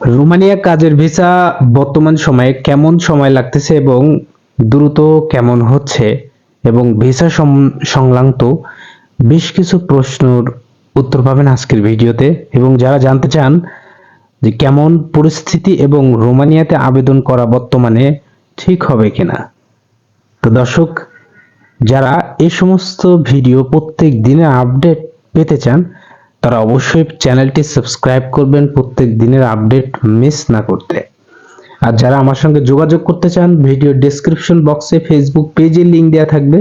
Romania কাজের visa বর্তমান সময়ে কেমন সময় লাগতেছে এবং দ্রুত কেমন হচ্ছে? এবং ভিসা সংক্রান্ত বেশ কিছু প্রশ্নের উত্তর পাবেন আজকের ভিডিওতে। এবং যারা জানতে চান যে কেমন পরিস্থিতি এবং রোমানিয়াতে আবেদন করা বর্তমানে ঠিক হবে কিনা। তো দর্শক, যারা এই সমস্ত ভিডিও প্রত্যেক দিনে আপডেট পেতে চান তারা অবশ্যই চ্যানেলটি সাবস্ক্রাইব করবেন প্রত্যেক দিনের আপডেট মিস না করতে। আর যারা আমার সঙ্গে যোগাযোগ করতে চান, ভিডিও ডেসক্রিপশন বক্সে ফেসবুক পেজের লিংক দেওয়া থাকবে,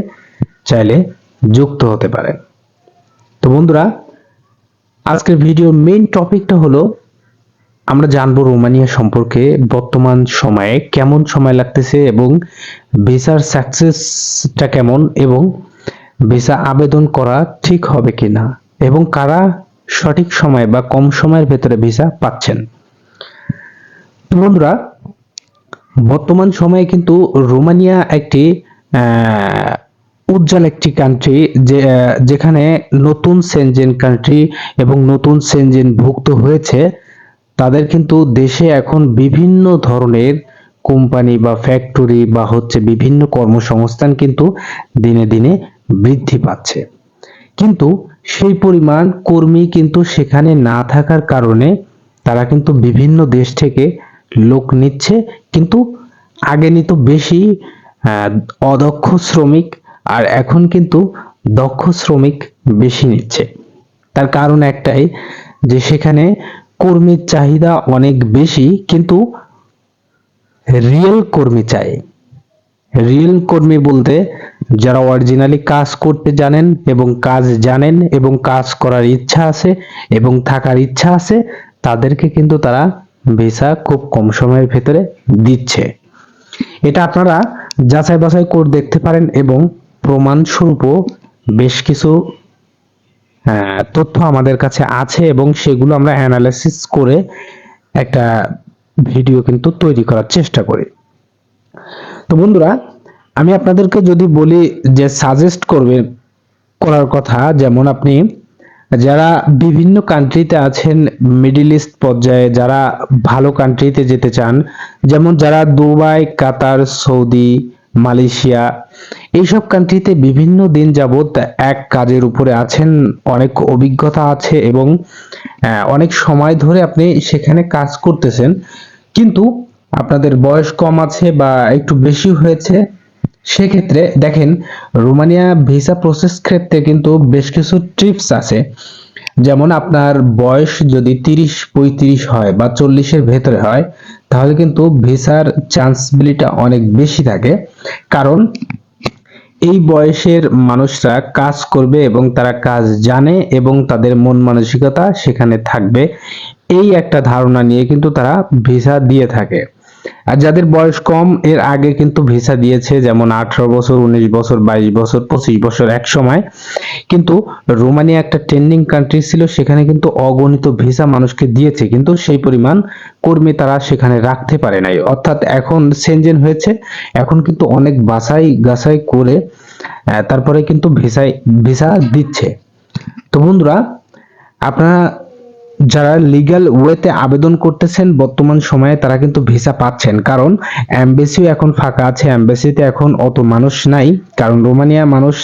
চাইলে যুক্ত হতে পারেন। তো বন্ধুরা, আজকের ভিডিওর মেইন টপিকটা হলো, আমরা জানব রোমানিয়া সম্পর্কে বর্তমান সময়ে কেমন সময় লাগতেছে এবং ভিসার সাকসেসটা কেমন এবং ভিসা আবেদন করা ঠিক হবে কিনা এবং কারা সঠিক সময় বা কম সময়ের ভেতরে ভিসা পাচ্ছেন। বন্ধুরা বর্তমান সময়ে কিন্তু রোমানিয়া একটি উজ্জ্বল একটি কান্ট্রি যে যেখানে নতুন সেনজেন কান্ট্রি এবং নতুন সেনজেন ভুক্ত হয়েছে। তাদের কিন্তু দেশে এখন বিভিন্ন ধরনের কোম্পানি বা ফ্যাক্টরি বা হচ্ছে বিভিন্ন কর্মসংস্থান কিন্তু দিনে দিনে বৃদ্ধি পাচ্ছে। কিন্তু সেই পরিমাণ কর্মী কিন্তু সেখানে না থাকার কারণে তারা কিন্তু বিভিন্ন দেশ থেকে লোক নিচ্ছে। কিন্তু আগে নিত বেশি অদক্ষ শ্রমিক আর এখন কিন্তু দক্ষ শ্রমিক বেশি নিচ্ছে। তার কারণ একটাই যে সেখানে কর্মীর চাহিদা অনেক বেশি, কিন্তু রিয়েল কর্মী চাই। রিয়েল কর্মী বলতে যারা অরিজিনালি কাজ করতে জানেন এবং কাজ জানেন এবং কাজ করার ইচ্ছা আছে এবং থাকার ইচ্ছা আছে, তাদেরকে কিন্তু তারা ভিসা খুব কম সময়ের ভেতরে দিচ্ছে। এটা আপনারা যাচাই বাছাই করে দেখতে পারেন এবং প্রমাণ স্বরূপও বেশ কিছু তথ্য আমাদের কাছে আছে এবং সেগুলো আমরা অ্যানালাইসিস করে একটা ভিডিও কিন্তু তৈরি করার চেষ্টা করি। তো বন্ধুরা আমি আপনাদেরকে যদি বলি যে সাজেস্ট করবে, করার কথা, যেমন আপনি, যারা বিভিন্ন কান্ট্রিতে আছেন মিডিল ইস্ট পর্যায়ে, যারা ভালো কান্ট্রিতে যেতে চান, যেমন যারা দুবাই, কাতার, সৌদি, মালয়েশিয়া, এইসব কান্ট্রিতে বিভিন্ন দিন যাবত এক কাজের উপরে আছেন, অনেক অভিজ্ঞতা আছে এবং অনেক সময় ধরে আপনি সেখানে কাজ করতেছেন। কিন্তু আপনাদের বয়স কম আছে বা একটু বেশি হয়েছে সেক্ষেত্রে দেখেন, রোমানিয়া ভিসা প্রসেস ক্ষেত্রে কিন্তু বেশ কিছু ট্রিপস আছে। যেমন আপনার বয়স যদি তিরিশ, পঁয়ত্রিশ হয় বা চল্লিশের ভেতরে হয়, তাহলে কিন্তু ভিসার চান্সবিলিটা অনেক বেশি থাকে। কারণ এই বয়সের মানুষরা কাজ করবে এবং তারা কাজ জানে এবং তাদের মন মানসিকতা সেখানে থাকবে। এই একটা ধারণা নিয়ে কিন্তু তারা ভিসা দিয়ে থাকে। আর যাদের বয়স কম, এর আগে কিন্তু ভিসা দিয়েছে, যেমন আঠারো বছর, উনিশ বছর, বাইশ বছর, পঁচিশ বছর এক সময়। কিন্তু রোমানিয়া একটা ট্রেন্ডিং কান্ট্রি ছিল, সেখানে কিন্তু অগণিত ভিসা মানুষকে দিয়েছে, কিন্তু সেই পরিমাণ কর্মী তারা সেখানে রাখতে পারে নাই। অর্থাৎ এখন সেনজেন হয়েছে, এখন কিন্তু অনেক বাছাই গাছাই করে তারপরে কিন্তু ভিসায়, ভিসা দিচ্ছে। তো বন্ধুরা, আপনারা যারা লিগ্যাল ওয়েতে আবেদন করতেছেন, বর্তমান সময়ে তারা কিন্তু ভিসা পাচ্ছেন। কারণ এমবেসিও এখন ফাঁকা আছে। এমবেসিতে এখন অত মানুষ নাই। কারণ রোমানিয়া মানুষ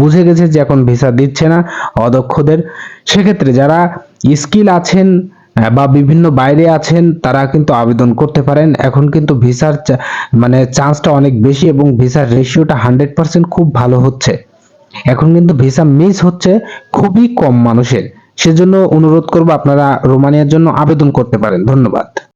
বুঝে গেছে যে এখন ভিসা দিচ্ছে না অদক্ষদের সেক্ষেত্রে যারা স্কিল আছেন বা বিভিন্ন বাইরে আছেন, তারা কিন্তু আবেদন করতে পারেন। এখন কিন্তু ভিসার মানে চান্সটা অনেক বেশি এবং ভিসার রেশিওটা হান্ড্রেড পার্সেন্ট খুব ভালো হচ্ছে। এখন কিন্তু ভিসা মিস হচ্ছে খুবই কম মানুষের। সেজন্য অনুরোধ করব আপনারা রোমানিয়ার জন্য আবেদন করতে পারেন। ধন্যবাদ।